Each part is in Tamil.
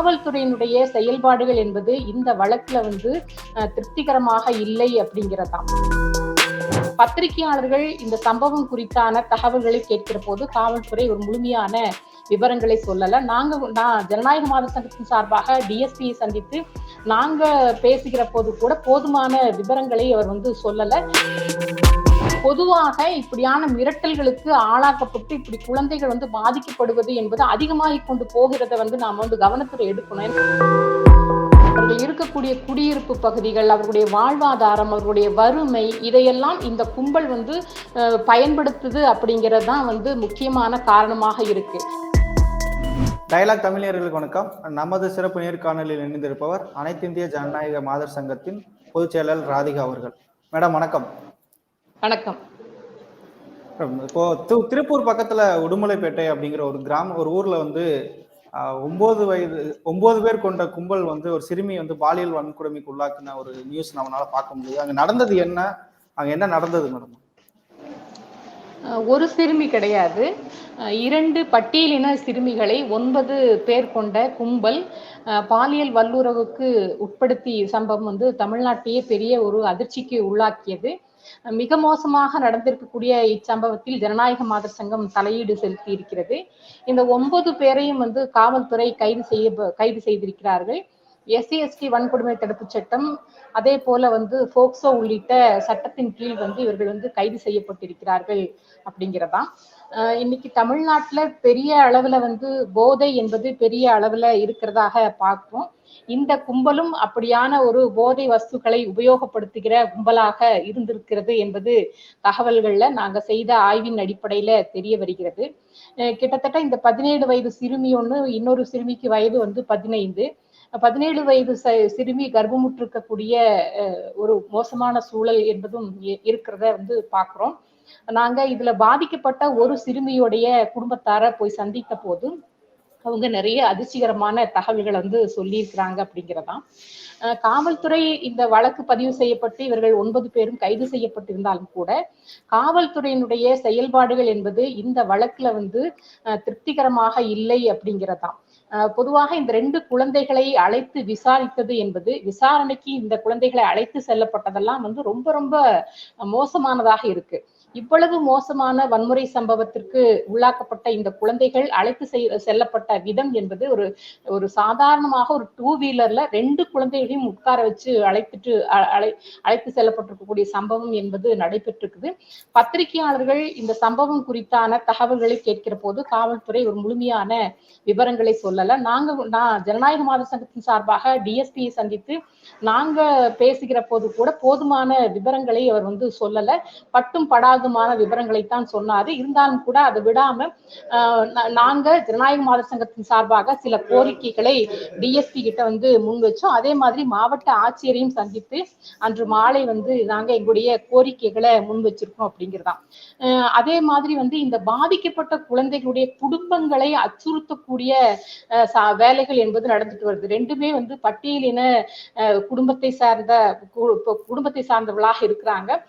காவல்துறையினுடைய செயல்பாடுகள் என்பது இந்த வழக்குல வந்து திருப்திகரமாக இல்லை அப்படிங்கிறதாம். பத்திரிகையாளர்கள் இந்த சம்பவம் குறித்தான தகவல்களை கேட்கிற போது காவல்துறை ஒரு முழுமையான விவரங்களை சொல்லல. நாங்க நான் ஜனநாயக மாத சங்கத்தின் சார்பாக டிஎஸ்பியை சந்தித்து நாங்க பேசுகிற போது கூட போதுமான விவரங்களை அவர் வந்து சொல்லல. பொதுவாக இப்படியான மிரட்டல்களுக்கு ஆளாக்கப்பட்டு இப்படி குழந்தைகள் வந்து பாதிக்கப்படுவது என்பது அதிகமாகிக் கொண்டு போகிறத வந்து நாம் வந்து கவனத்தில் எடுக்கணும். அவர்கள் இருக்கக்கூடிய குடியிருப்பு பகுதிகள் அவர்களுடைய வாழ்வாதாரம் அவர்களுடைய வறுமை இதையெல்லாம் இந்த கும்பல் வந்து பயன்படுத்துது அப்படிங்கிறது தான் வந்து முக்கியமான காரணமாக இருக்கு. டைலாக் தமிழர்களுக்கு வணக்கம். நமது சிறப்பு நேர்காணலில் இணைந்திருப்பவர் அனைத்து இந்திய ஜனநாயக மாதர் சங்கத்தின் பொதுச் செயலாளர் ராதிகா அவர்கள். மேடம் வணக்கம். வணக்கம். இப்போ திருப்பூர் பக்கத்துல உடுமலைப்பேட்டை அப்படிங்கிற ஒரு கிராம ஒரு ஊர்ல வந்து ஒன்பது வயது ஒன்பது பேர் கொண்ட கும்பல் வந்து ஒரு சிறுமி வந்து பாலியல் வன்கொடுமைக்கு உள்ளாக்குன ஒரு நியூஸ் நம்மளால பார்க்க முடியுது. அங்க நடந்தது என்ன? அங்க என்ன நடந்தது மேடம்? ஒரு சிறுமி கிடையாது. இரண்டு பட்டியலின சிறுமிகளை ஒன்பது பேர் கொண்ட கும்பல் பாலியல் வல்லுறவுக்கு உட்படுத்தி சம்பவம் வந்து தமிழ்நாட்டையே பெரிய ஒரு அதிர்ச்சிக்கு உள்ளாக்கியது. மிக மோசமாக நடந்திருக்கக்கூடிய இச்சம்பவத்தில் ஜனநாயக மாதர் சங்கம் தலையீடு செலுத்தி இருக்கிறது இந்த ஒன்பது பேரையும் வந்து காவல்துறை கைது செய்ய கைது செய்திருக்கிறார்கள். எஸ்சி எஸ்டி வன்கொடுமை தடுப்பு சட்டம் அதே போல வந்து போக்சோ உள்ளிட்ட சட்டத்தின் கீழ் வந்து இவர்கள் வந்து கைது செய்யப்பட்டிருக்கிறார்கள் அப்படிங்கிறதா இன்னைக்கு தமிழ்நாட்டுல பெரிய அளவுல வந்து போதை என்பது பெரிய அளவுல இருக்கிறதாக பார்க்கிறோம். இந்த கும்பலும் அப்படியான ஒரு போதை வஸ்துக்களை உபயோகப்படுத்துகிற கும்பலாக இருந்திருக்கிறது என்பது தகவல்கள்ல நாங்க செய்த ஆய்வின் அடிப்படையில தெரிய வருகிறது. கிட்டத்தட்ட இந்த பதினேழு வயது சிறுமி ஒண்ணு இன்னொரு சிறுமிக்கு வயது வந்து பதினைந்து. பதினேழு வயது சிறுமி கர்ப்பமுற்றிருக்கக்கூடிய ஒரு மோசமான சூழல் என்பதும் இருக்கிறத வந்து பாக்குறோம். நாங்க இதுல பாதிக்கப்பட்ட ஒரு சிறுமியுடைய குடும்பத்தார போய் சந்தித்த போது அவங்க நிறைய அதிர்ச்சிகரமான தகவல்களை வந்து சொல்லியிருக்கிறாங்க அப்படிங்கிறதான். காவல்துறை இந்த வழக்கு பதிவு செய்யப்பட்டு இவர்கள் ஒன்பது பேரும் கைது செய்யப்பட்டிருந்தாலும் கூட காவல்துறையினுடைய செயல்பாடுகள் என்பது இந்த வழக்குல வந்து அஹ், திருப்திகரமாக இல்லை அப்படிங்கிறதான். பொதுவாக இந்த ரெண்டு குழந்தைகளை அழைத்து விசாரித்தது என்பது விசாரணைக்கு இந்த குழந்தைகளை அழைத்து செல்லப்பட்டதெல்லாம் வந்து ரொம்ப ரொம்ப மோசமானதாக இருக்கு. இவ்வளவு மோசமான வன்முறை சம்பவத்திற்கு உள்ளாக்கப்பட்ட இந்த குழந்தைகள் அழைத்து செய்- செல்லப்பட்ட விதம் என்பது ஒரு ஒரு சாதாரணமாக ஒரு டூ வீலர்ல ரெண்டு குழந்தைகளையும் உட்கார வச்சு அழைத்துட்டு அழை அழைத்து செல்லப்பட்டிருக்கக்கூடிய சம்பவம் என்பது நடைபெற்றிருக்குது. பத்திரிகையாளர்கள் இந்த சம்பவம் குறித்தான தகவல்களை கேட்கிற போது காவல்துறை ஒரு முழுமையான விவரங்களை சொல்லல. நாங்க நான் ஜனநாயக மாத சங்கத்தின் சார்பாக டிஎஸ்பியை சந்தித்து நாங்க பேசுகிற போது கூட போதுமான விவரங்களை அவர் வந்து சொல்லல. பட்டும் விவரங்களை விவரங்களைத்தான் சொன்னாரு. இருந்தாலும் கூட அதை விடாம நாங்க ஜனநாயக மாதர் சங்கத்தின் சார்பாக சில கோரிக்கைகளை டிஎஸ்பி கிட்ட வந்து முன் வச்சோம். அதே மாதிரி மாவட்ட ஆட்சியரையும் சந்தித்து அன்று மாலை வந்து நாங்க எங்களுடைய கோரிக்கைகளை முன் வச்சிருக்கோம் அப்படிங்கிறதான் அதே மாதிரி வந்து இந்த பாதிக்கப்பட்ட குழந்தைகளுடைய குடும்பங்களை அச்சுறுத்தக்கூடிய ஆஹ் சா- வேலைகள் என்பது நடந்துட்டு வருது. ரெண்டுமே வந்து பட்டியலின குடும்பத்தை சார்ந்த கு- குடும்பத்தை சார்ந்தவர்களாக இருக்கிறாங்க.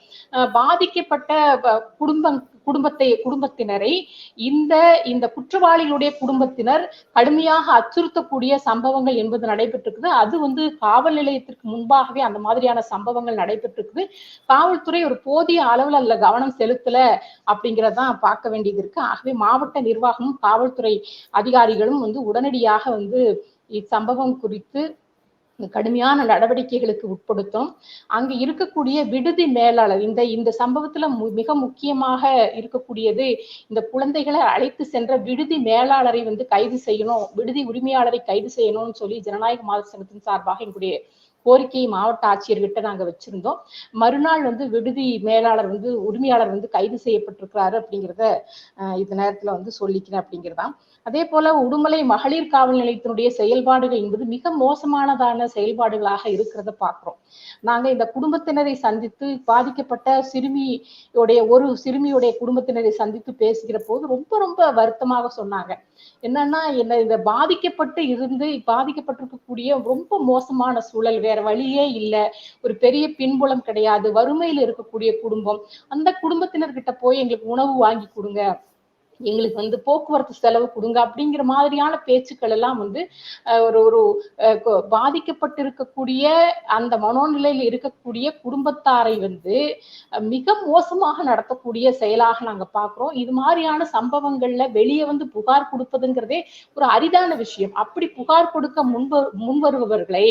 பாதிக்கப்பட்ட குடும்பம் குடும்பத்தை குடும்பத்தினரை இந்த இந்த குற்றவாளிகளுடைய குடும்பத்தினர் கடுமையாக அச்சுறுத்தக்கூடிய சம்பவங்கள் என்பது நடைபெற்றிருக்குது. அது வந்து காவல் நிலையத்திற்கு முன்பாகவே அந்த மாதிரியான சம்பவங்கள் நடைபெற்றிருக்குது. காவல்துறை ஒரு போதிய அளவுல அதுல கவனம் செலுத்தல அப்படிங்கறதான் பார்க்க வேண்டியது இருக்கு. ஆகவே மாவட்ட நிர்வாகமும் காவல்துறை அதிகாரிகளும் வந்து உடனடியாக வந்து இச்சம்பவம் குறித்து கடுமையான நடவடிக்கைகளுக்கு உட்படுத்தும். அங்கு இருக்கக்கூடிய விடுதி மேலாளர் இந்த இந்த சம்பவத்துல மிக முக்கியமாக இருக்கக்கூடியது இந்த குழந்தைகளை அழைத்து சென்ற விடுதி மேலாளரை வந்து கைது செய்யணும் விடுதி உரிமையாளரை கைது செய்யணும்னு சொல்லி ஜனநாயக மாத சங்கத்தின் சார்பாக எங்களுடைய கோரிக்கையை மாவட்ட ஆட்சியர்கிட்ட நாங்க வச்சிருந்தோம். மறுநாள் வந்து விடுதி மேலாளர் வந்து உரிமையாளர் வந்து கைது செய்யப்பட்டிருக்கிறாரு அப்படிங்கிறத இந்த நேரத்துல வந்து சொல்லிக்கிறேன் அப்படிங்கிறதான் அதே போல உடுமலை மகளிர் காவல் நிலையத்தினுடைய செயல்பாடுகள் என்பது மிக மோசமானதான செயல்பாடுகளாக இருக்கிறத பார்க்கிறோம். நாங்க இந்த குடும்பத்தினரை சந்தித்து பாதிக்கப்பட்ட சிறுமியுடைய ஒரு சிறுமியுடைய குடும்பத்தினரை சந்தித்து பேசுகிற போது ரொம்ப ரொம்ப வருத்தமாக சொன்னாங்க. என்னன்னா என்ன இந்த பாதிக்கப்பட்டு இருந்து பாதிக்கப்பட்டிருக்கக்கூடிய ரொம்ப மோசமான சூழல் வேற வழியே இல்லை. ஒரு பெரிய பின்புலம் கிடையாது. வறுமையில இருக்கக்கூடிய குடும்பம். அந்த குடும்பத்தினர்கிட்ட போய் எங்களுக்கு உணவு வாங்கி கொடுங்க. எங்களுக்கு வந்து போக்குவரத்து செலவு கொடுங்க அப்படிங்கிற மாதிரியான பேச்சுக்கள் எல்லாம் வந்து ஒரு ஒரு பாதிக்கப்பட்டிருக்கக்கூடிய அந்த மனோநிலையில் இருக்கக்கூடிய குடும்பத்தாரை வந்து மிக மோசமாக நடத்தக்கூடிய செயலாக நாங்க பாக்குறோம் இது மாதிரியான சம்பவங்கள்ல வெளியே வந்து புகார் கொடுப்பதுங்கிறதே ஒரு அரிதான விஷயம். அப்படி புகார் கொடுக்க முன்வ முன்வருபவர்களை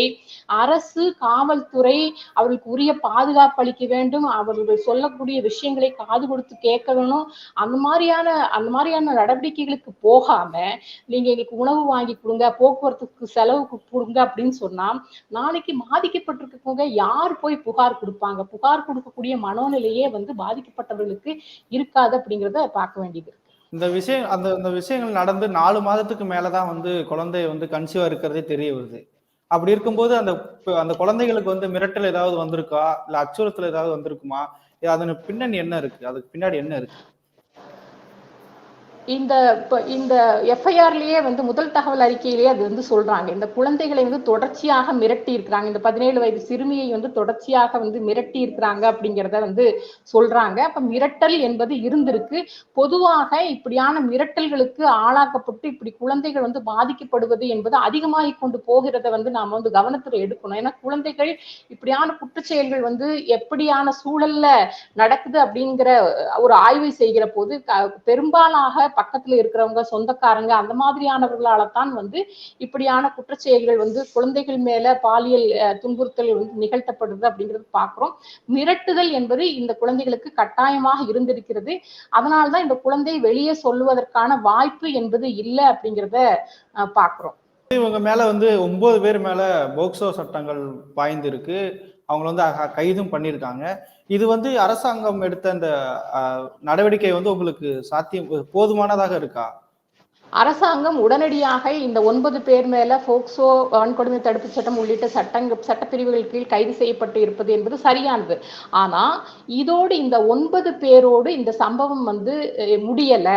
அரசு காவல்துறை அவர்களுக்கு உரிய பாதுகாப்பு அளிக்க வேண்டும். அவர்கள் சொல்லக்கூடிய விஷயங்களை காது கொடுத்து கேட்க வேணும். அந்த மாதிரியான அந்த மாதிரியான நடவடிக்கைகளுக்கு போகாம நீங்க எங்களுக்கு உணவு வாங்கி கொடுங்க போக்குவரத்துக்கு செலவு கொடுங்க அப்படின்னு சொன்னா நாளைக்கு பாதிக்கப்பட்டிருக்கவங்க யார் போய் புகார் கொடுப்பாங்க? புகார் கொடுக்கக்கூடிய மனோநிலையே வந்து பாதிக்கப்பட்டவர்களுக்கு இருக்காது அப்படிங்கிறத பார்க்க வேண்டியது இந்த விஷயம் அந்த இந்த விஷயங்கள் நடந்து நாலு மாதத்துக்கு மேலதான் வந்து குழந்தை வந்து கன்சீவா இருக்கிறதே தெரிய வருது. அப்படி இருக்கும்போது அந்த அந்த குழந்தைகளுக்கு வந்து மிரட்டல் ஏதாவது வந்திருக்கா? இல்ல அச்சுறுத்தல் ஏதாவது வந்திருக்குமா? அதன் பின்னணி என்ன இருக்கு? அதுக்கு பின்னாடி என்ன இருக்கு? இந்த இந்த எஃப்ஐஆர்லயே வந்து முதல் தகவல் அறிக்கையிலேயே அது வந்து சொல்றாங்க. இந்த குழந்தைகளை வந்து தொடர்ச்சியாக மிரட்டி இருக்கிறாங்க. இந்த பதினேழு வயது சிறுமியை வந்து தொடர்ச்சியாக வந்து மிரட்டி இருக்கிறாங்க அப்படிங்கிறத வந்து சொல்றாங்க. அப்ப மிரட்டல் என்பது இருந்திருக்கு. பொதுவாக இப்படியான மிரட்டல்களுக்கு ஆளாக்கப்பட்டு இப்படி குழந்தைகள் வந்து பாதிக்கப்படுவது என்பது அதிகமாகி கொண்டு போகிறத வந்து நாம வந்து கவனத்துல எடுக்கணும். ஏன்னா குழந்தைகள் இப்படியான குற்றச்செயல்கள் வந்து எப்படியான சூழல்ல நடக்குது அப்படிங்கிற ஒரு ஆய்வை செய்கிற போது க- பெரும்பாலாக பக்கத்துல இருக்கிறவங்க சொந்தக்காரங்க அந்த மாதிரியானவர்களால தான் வந்து இப்படியான குற்றச்செயல்கள் வந்து குழந்தைகள் மேல பாலியல் அஹ், துன்புறுத்தல் வந்து நிகழ்த்தப்படுது அப்படிங்கிறது பாக்குறோம். மிரட்டுதல் என்பது இந்த குழந்தைகளுக்கு கட்டாயமாக இருந்திருக்கிறது. அதனால்தான் இந்த குழந்தை வெளியே சொல்லுவதற்கான வாய்ப்பு என்பது இல்லை அப்படிங்கிறத பாக்குறோம். இவங்க மேல வந்து ஒன்பது பேர் மேல போக்சோ சட்டங்கள் பாய்ந்திருக்கு. அவங்க வந்து கைதும் பண்ணியிருக்காங்க இது வந்து அரசாங்கம் எடுத்த அந்த நடவடிக்கை வந்து உங்களுக்கு சாத்தியம் போதுமானதாக இருக்கா? அரசாங்கம் உடனடியாக இந்த ஒன்பது பேர் மேல போக்சோ வன்கொடுமை தடுப்பு சட்டம் உள்ளிட்ட சட்டங்க சட்டப்பிரிவுகள் கீழ் கைது செய்யப்பட்டு இருப்பது என்பது சரியானது. ஆனா இதோடு இந்த ஒன்பது பேரோடு இந்த சம்பவம் வந்து முடியல.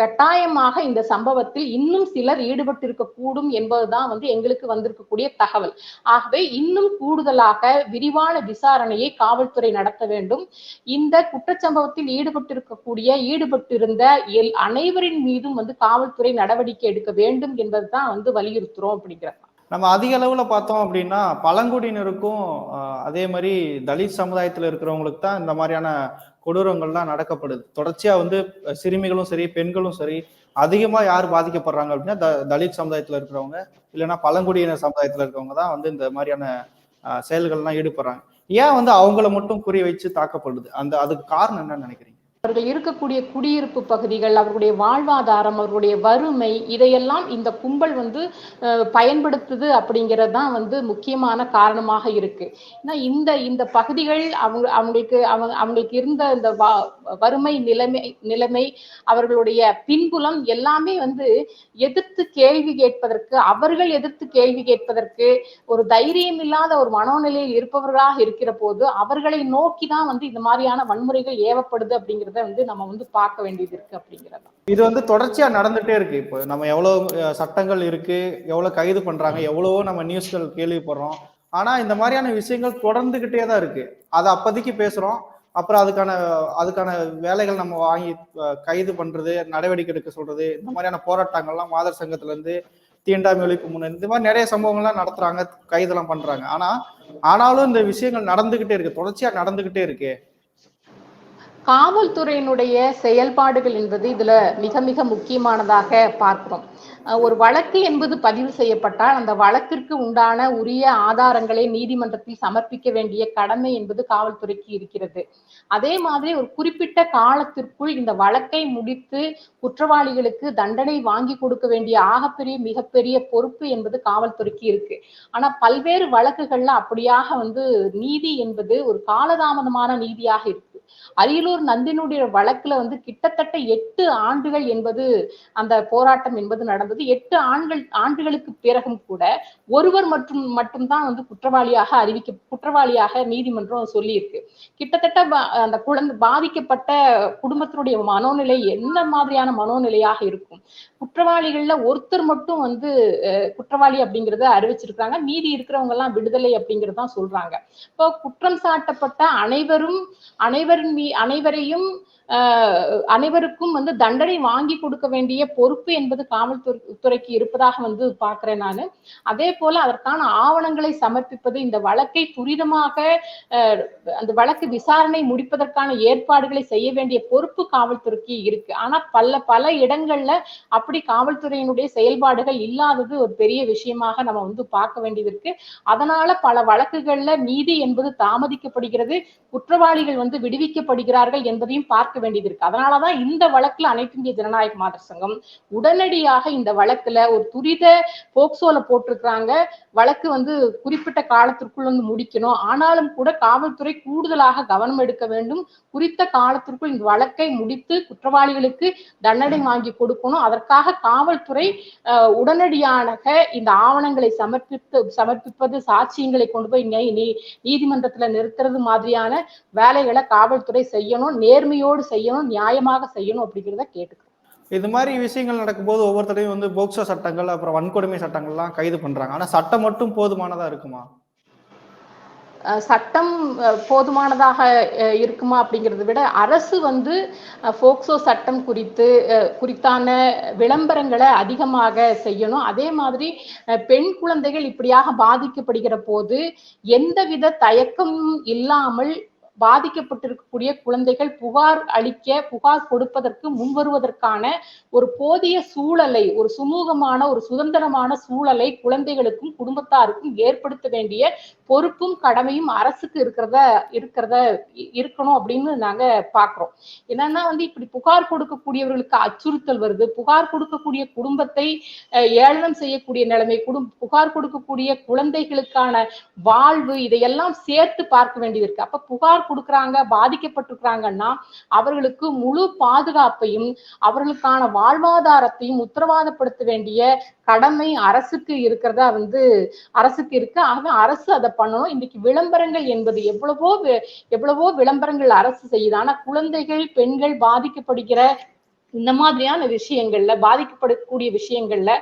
கட்டாயமாக இந்த சம்பவத்தில் இன்னும் சிலர் ஈடுபட்டிருக்க கூடும் என்பதுதான் வந்து எங்களுக்கு வந்திருக்கக்கூடிய தகவல். ஆகவே இன்னும் கூடுதலாக விரிவான விசாரணையை காவல்துறை நடத்த வேண்டும். இந்த குற்றச்சம்பவத்தில் ஈடுபட்டிருக்கக்கூடிய ஈடுபட்டிருந்த எல் அனைவரின் மீதும் வந்து காவல் காவல்துறை நடவடிக்கை எடுக்க வேண்டும் என்பதுதான் வந்து வலியுறுத்துறோம் அப்படிங்கிற நம்ம அதிக அளவுல பார்த்தோம் அப்படின்னா பழங்குடியினருக்கும் அதே மாதிரி தலித் சமுதாயத்துல இருக்கிறவங்களுக்கு தான் இந்த மாதிரியான கொடூரங்கள்லாம் நடக்கப்படுது. தொடர்ச்சியா வந்து சிறுமிகளும் சரி பெண்களும் சரி அதிகமா யார் பாதிக்கப்படுறாங்க அப்படின்னா த- தலித் சமுதாயத்துல இருக்கிறவங்க இல்லைன்னா பழங்குடியினர் சமுதாயத்துல இருக்கிறவங்க தான் வந்து இந்த மாதிரியான செயல்கள்லாம் ஈடுபடுறாங்க. ஏன் வந்து அவங்கள மட்டும் குறி வச்சு தாக்கப்படுது? அந்த அதுக்கு காரணம் என்னன்னு நினைக்கிறீங்க? அவர்கள் இருக்கக்கூடிய குடியிருப்பு பகுதிகள் அவர்களுடைய வாழ்வாதாரம் அவர்களுடைய வறுமை இதையெல்லாம் இந்த கும்பல் வந்து பயன்படுத்துது அப்படிங்கிறது தான் வந்து முக்கியமான காரணமாக இருக்கு. ஏன்னா இந்த இந்த பகுதிகள் அவங்க அவங்களுக்கு அவங்க அவங்களுக்கு இருந்த இந்த வறுமை நிலைமை நிலைமை அவர்களுடைய பின்புலம் எல்லாமே வந்து எதிர்த்து கேள்வி கேட்பதற்கு அவர்கள் எதிர்த்து கேள்வி கேட்பதற்கு ஒரு தைரியம் இல்லாத ஒரு மனோநிலையில் இருப்பவர்களாக இருக்கிற போது அவர்களை நோக்கி தான் வந்து இந்த மாதிரியான வன்முறைகள் ஏவப்படுது அப்படிங்கிறத வந்து நம்ம வந்து பார்க்க வேண்டியது இருக்கு அப்படிங்கிறது இது வந்து தொடர்ச்சியா நடந்துட்டே இருக்கு இப்போ. நம்ம எவ்வளவு சட்டங்கள் இருக்கு எவ்வளவு கைது பண்றாங்க எவ்வளவோ நம்ம நியூஸ்கள் கேள்விப்படுறோம். ஆனா இந்த மாதிரியான விஷயங்கள் தொடர்ந்துகிட்டே தான் இருக்கு. அதை அப்போதைக்கு பேசுறோம். அப்புறம் அதுக்கான அதுக்கான வேலைகள் நம்ம வாங்கி கைது பண்றது நடவடிக்கை எடுக்க சொல்றது இந்த மாதிரியான போராட்டங்கள்லாம் மாதர் சங்கத்துல இருந்து தீண்டாமை ஒழிப்பு முன்னணி இந்த மாதிரி நிறைய சம்பவங்கள்லாம் நடத்துறாங்க கைதெல்லாம் பண்றாங்க. ஆனா ஆனாலும் இந்த விஷயங்கள் நடந்துகிட்டே இருக்கு. தொடர்ச்சியா நடந்துகிட்டே இருக்கு. காவல்துறையினுடைய செயல்பாடுகள் என்பது இதுல மிக மிக முக்கியமானதாக பார்க்கிறோம். ஒரு வழக்கு என்பது பதிவு செய்யப்பட்டால் அந்த வழக்கிற்கு உண்டான உரிய ஆதாரங்களை நீதிமன்றத்தில் சமர்ப்பிக்க வேண்டிய கடமை என்பது காவல்துறைக்கு இருக்கிறது. அதே மாதிரி ஒரு குறிப்பிட்ட காலத்திற்குள் இந்த வழக்கை முடித்து குற்றவாளிகளுக்கு தண்டனை வாங்கி கொடுக்க வேண்டிய ஆகப்பெரிய மிகப்பெரிய பொறுப்பு என்பது காவல்துறைக்கு இருக்கு. ஆனா பல்வேறு வழக்குகள்ல அப்படியாக வந்து நீதி என்பது ஒரு காலதாமதமான நீதியாக இருக்கு. அரியலூர் நந்தினுடைய வழக்குல வந்து கிட்டத்தட்ட எட்டு ஆண்டுகள் என்பது அந்த போராட்டம் என்பது நடந்தது. எட்டு ஆண்கள் ஆண்டுகளுக்கு பிறகும் கூட ஒருவர் மற்றும் மட்டும்தான் வந்து குற்றவாளியாக அறிவிக்க குற்றவாளியாக நீதிமன்றம் சொல்லியிருக்கு. கிட்டத்தட்ட அந்த குழந்தை பாதிக்கப்பட்ட குடும்பத்தினுடைய மனோநிலை என்ன மாதிரியான மனோநிலையாக இருக்கும்? குற்றவாளிகள்ல ஒருத்தர் மட்டும் வந்து குற்றவாளி அப்படிங்கறத அறிவிச்சிருக்காங்க மீதி இருக்கிறவங்க எல்லாம் விடுதலை அப்படிங்கறதான் சொல்றாங்க. இப்போ குற்றம் சாட்டப்பட்ட அனைவரும் அனைவர் அனைவரின் மீ அனைவரையும் அனைவருக்கும் வந்து தண்டனை வாங்கி கொடுக்க வேண்டிய பொறுப்பு என்பது காவல்துறைக்கு இருப்பதாக வந்து பார்க்கிறேன் நான். அதே போல அதற்கான ஆவணங்களை சமர்ப்பிப்பது இந்த வழக்கை துரிதமாக அந்த வழக்கு விசாரணை முடிப்பதற்கான ஏற்பாடுகளை செய்ய வேண்டிய பொறுப்பு காவல்துறைக்கு இருக்கு. ஆனா பல பல இடங்கள்ல அப்படி காவல்துறையினுடைய செயல்பாடுகள் இல்லாதது ஒரு பெரிய விஷயமாக நம்ம வந்து பார்க்க வேண்டியது இருக்கு அதனால பல வழக்குகள்ல நீதி என்பது தாமதிக்கப்படுகிறது. குற்றவாளிகள் வந்து விடுவிக்கப்படுகிறார்கள் என்பதையும் பார்க்க வேண்டியது இருக்கு. அதனாலதான் இந்த வழக்குல அனைத்து இந்திய ஜனநாயக மாதர் சங்கம் உடனடியாக இந்த வழக்குல ஒரு துரித போக்சோல போட்டிருக்கிறாங்க. வழக்கு வந்து குறிப்பிட்ட காலத்திற்குள் வந்து முடிக்கணும். ஆனாலும் கூட காவல்துறை கூடுதலாக கவனம் எடுக்க வேண்டும். குறித்த காலத்திற்குள் இந்த வழக்கை முடித்து குற்றவாளிகளுக்கு தண்டனை வாங்கி கொடுக்கணும். அதற்காக காவல்துறை உடனடியாக இந்த ஆவணங்களை சமர்ப்பித்து சமர்ப்பிப்பது சாட்சியங்களை கொண்டு போய் நீ- நீதிமன்றத்துல நிறுத்துறது மாதிரியான வேலைகளை காவல்துறை செய்யணும். நேர்மையோடு செய்யணும். நியாயமாக செய்யணும் அப்படிங்கிறத கேட்டுக்கிறோம். இது மாதிரி விஷயங்கள் நடக்கும்போது ஒவ்வொருத்தரையும் வந்து போக்சோ சட்டங்கள் அப்புறம் வன்கொடுமை சட்டங்கள்லாம் கைது பண்றாங்க. ஆனா சட்டம் மட்டும் போதுமானதா இருக்குமா? சட்டம் போதுமானதாக இருக்குமா அப்படிங்கிறத விட அரசு வந்து போக்சோ சட்டம் குறித்து குறித்தான விளம்பரங்களை அதிகமாக செய்யணும். அதே மாதிரி பெண் குழந்தைகள் இப்படியாக பாதிக்கப்படுகிற போது எந்தவித தயக்கமும் இல்லாமல் பாதிக்கப்பட்டிருக்கக்கூடிய குழந்தைகள் புகார் அளிக்க புகார் கொடுப்பதற்கு முன்வருவதற்கான ஒரு போதிய சூழலை ஒரு சுமூகமான ஒரு சுதந்திரமான சூழலை குழந்தைகளுக்கும் குடும்பத்தாருக்கும் ஏற்படுத்த வேண்டிய பொறுப்பும் கடமையும் அரசுக்கு இருக்கிறத இருக்கிறத இருக்கணும் அப்படின்னு நாங்க பாக்குறோம். என்னன்னா வந்து இப்படி புகார் கொடுக்கக்கூடியவர்களுக்கு அச்சுறுத்தல் வருது. புகார் கொடுக்கக்கூடிய குடும்பத்தை அஹ், ஏளனம் செய்யக்கூடிய நிலைமை குடும் புகார் கொடுக்கக்கூடிய குழந்தைகளுக்கான வாழ்வு இதையெல்லாம் சேர்த்து பார்க்க வேண்டியது இருக்கு. அப்ப புகார் கொடுக்குறாங்க பாதிக்கப்பட்டிருக்கிறாங்கன்னா அவர்களுக்கு முழு பாதுகாப்பையும் அவர்களுக்கான வாழ்வாதாரத்தையும் உத்தரவாதப்படுத்த வேண்டிய கடமை அரசுக்கு இருக்கிறதா வந்து அரசுக்கு இருக்கு. ஆகவே அரசு அதை பண்ணணும். இன்னைக்கு விளம்பரங்கள் என்பது எவ்வளவோ எவ்வளவோ விளம்பரங்கள் அரசு செய்யுது. ஆனா குழந்தைகள் பெண்கள் பாதிக்கப்படுகிற இந்த மாதிரியான விஷயங்கள்ல பாதிக்கப்படக்கூடிய விஷயங்கள்ல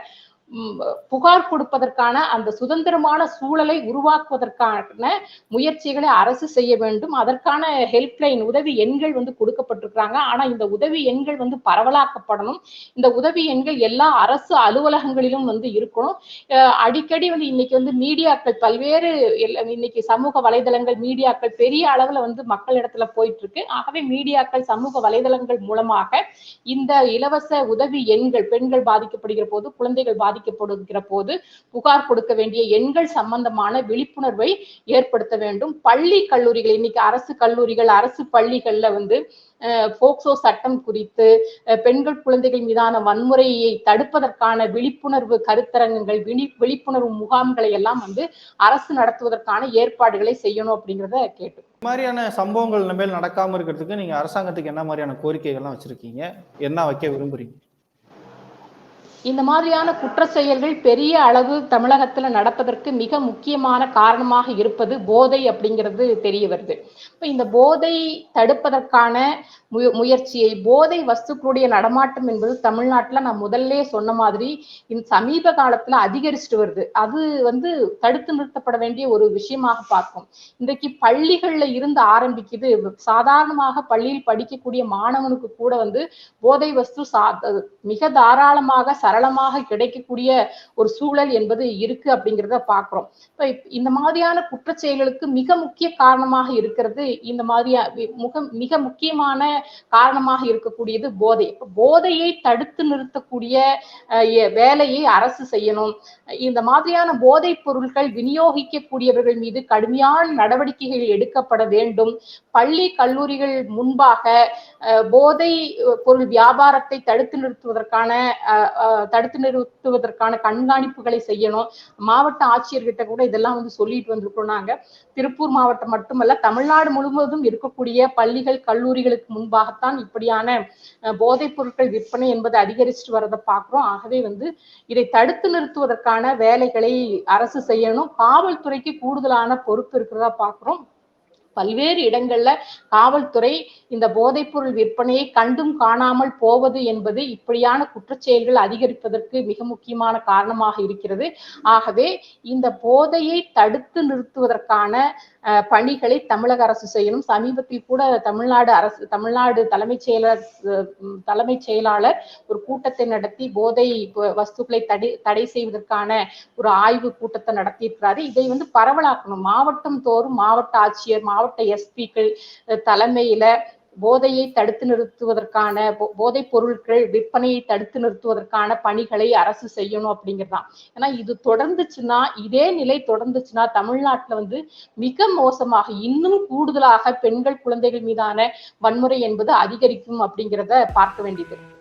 புகார் கொடுப்பதற்கான அந்த சுதந்திரமான சூழலை உருவாக்குவதற்கான முயற்சிகளை அரசு செய்ய வேண்டும். அதற்கான ஹெல்ப்லைன் உதவி எண்கள் வந்து கொடுக்கப்பட்டிருக்கிறாங்க. ஆனா இந்த உதவி எண்கள் வந்து பரவலாக்கப்படணும். இந்த உதவி எண்கள் எல்லா அரசு அலுவலகங்களிலும் வந்து இருக்கணும். அடிக்கடி வந்து இன்னைக்கு வந்து மீடியாக்கள் பல்வேறு இன்னைக்கு சமூக வலைதளங்கள் மீடியாக்கள் பெரிய அளவுல வந்து மக்களிடத்துல போயிட்டு இருக்கு ஆகவே மீடியாக்கள் சமூக வலைதளங்கள் மூலமாக இந்த இலவச உதவி எண்கள் பெண்கள் பாதிக்கப்படுகிற போது குழந்தைகள் பாதிக்கப்படுகிற போது புகார் கொடுக்க வேண்டிய எண்கள் சம்பந்தமான விழிப்புணர்வை ஏற்படுத்த வேண்டும். பள்ளி கல்லூரிகள் இன்னைக்கு அரசு கல்லூரிகள் அரசு பள்ளிகள்ல வந்து போக்சோ சட்டம் குறித்து பெண்கள் குழந்தைகள் மீதான வன்முறையை தடுப்பதற்கான விழிப்புணர்வு கருத்தரங்கங்கள் விழி விழிப்புணர்வு முகாம்களை எல்லாம் வந்து அரசு நடத்துவதற்கான ஏற்பாடுகளை செய்யணும் அப்படிங்கிறத கேட்டு. இந்த மாதிரியான சம்பவங்கள் மேல் நடக்காம இருக்கிறதுக்கு நீங்க அரசாங்கத்துக்கு என்ன மாதிரியான கோரிக்கைகள்லாம் வச்சிருக்கீங்க? என்ன வைக்க விரும்புறீங்க? இந்த மாதிரியான குற்ற செயல்கள் பெரிய அளவு தமிழகத்துல நடப்பதற்கு மிக முக்கியமான காரணமாக இருப்பது போதை அப்படிங்கிறது தெரிய வருது. இப்ப இந்த போதை தடுப்பதற்கான முயற்சியை போதை வஸ்துக்களுடைய நடமாட்டம் என்பது தமிழ்நாட்டுல நான் முதல்ல சொன்ன மாதிரி இந்த சமீப காலத்துல அதிகரிச்சுட்டு வருது. அது வந்து தடுத்து நிறுத்தப்பட வேண்டிய ஒரு விஷயமாக பார்க்கும் இன்றைக்கு பள்ளிகள்ல இருந்து ஆரம்பிக்குது. சாதாரணமாக பள்ளியில் படிக்கக்கூடிய மாணவனுக்கு கூட வந்து போதை வஸ்து சா மிக தாராளமாக சரளமாக கிடைக்கக்கூடிய ஒரு சூழல் என்பது இருக்கு அப்படிங்கிறத பாக்குறோம். இப்ப இந்த மாதிரியான குற்றச் செயல்களுக்கு மிக முக்கிய காரணமாக இருக்கிறது இந்த மாதிரியா முக மிக முக்கியமான காரணமாக இருக்கக்கூடியது போதை. இப்ப போதையை தடுத்து நிறுத்தக்கூடிய வேலையை அரசு செய்யணும். இந்த மாதிரியான போதைப் பொருட்கள் விநியோகிக்கக்கூடியவர்கள் மீது கடுமையான நடவடிக்கைகள் எடுக்கப்பட வேண்டும். பள்ளி கல்லூரிகள் முன்பாக போதை பொருள் வியாபாரத்தை தடுத்து நிறுத்துவதற்கான தடுத்து நிறுத்துவதற்கான கண்காணிப்புகளை செய்யணும். மாவட்ட ஆட்சியர்கிட்ட கூட இதெல்லாம் வந்து சொல்லிட்டு வந்திருக்கோம் நாங்க. திருப்பூர் மாவட்டம் மட்டுமல்ல தமிழ்நாடு முழுவதும் இருக்கக்கூடிய பள்ளிகள் கல்லூரிகளுக்கு முன்பாகத்தான் இப்படியான போதைப் பொருட்கள் விற்பனை என்பது அதிகரிச்சுட்டு வரதை பார்க்கிறோம். ஆகவே வந்து இதை தடுத்து நிறுத்துவதற்கான வேலைகளை அரசு செய்யணும். காவல்துறைக்கு கூடுதலான பொறுப்பு இருக்கிறதா பார்க்கிறோம். பல்வேறு இடங்கள்ல காவல்துறை இந்த போதைப்பொருள் விற்பனையை கண்டும் காணாமல் போவது என்பது இப்படியான குற்றச்செயல்கள் அதிகரிப்பதற்கு மிக முக்கியமான காரணமாக இருக்கிறது. ஆகவே இந்த போதையை தடுத்து நிறுத்துவதற்கான பணிகளை தமிழக அரசு செய்யணும். சமீபத்தில் கூட தமிழ்நாடு அரசு தமிழ்நாடு தலைமைச் செயலர் தலைமைச் செயலாளர் ஒரு கூட்டத்தை நடத்தி போதை வஸ்துக்களை தடை தடை செய்வதற்கான ஒரு ஆய்வு கூட்டத்தை நடத்தியிருக்கிறாரு. இதை வந்து பரவலாக்கணும். மாவட்டம் தோறும் மாவட்ட ஆட்சியர் மாவட்ட எஸ்பிக்கள் தலைமையில போதையை தடுத்து நிறுத்துவதற்கான போதைப் பொருட்கள் விற்பனையை தடுத்து நிறுத்துவதற்கான பணிகளை அரசு செய்யணும் அப்படிங்கிறதான் ஏன்னா இது தொடர்ந்துச்சுன்னா இதே நிலை தொடர்ந்துச்சுன்னா தமிழ்நாட்டுல வந்து மிக மோசமாக இன்னும் கூடுதலாக பெண்கள் குழந்தைகள் மீதான வன்முறை என்பது அதிகரிக்கும் அப்படிங்கிறத பார்க்க வேண்டியது இருக்கு.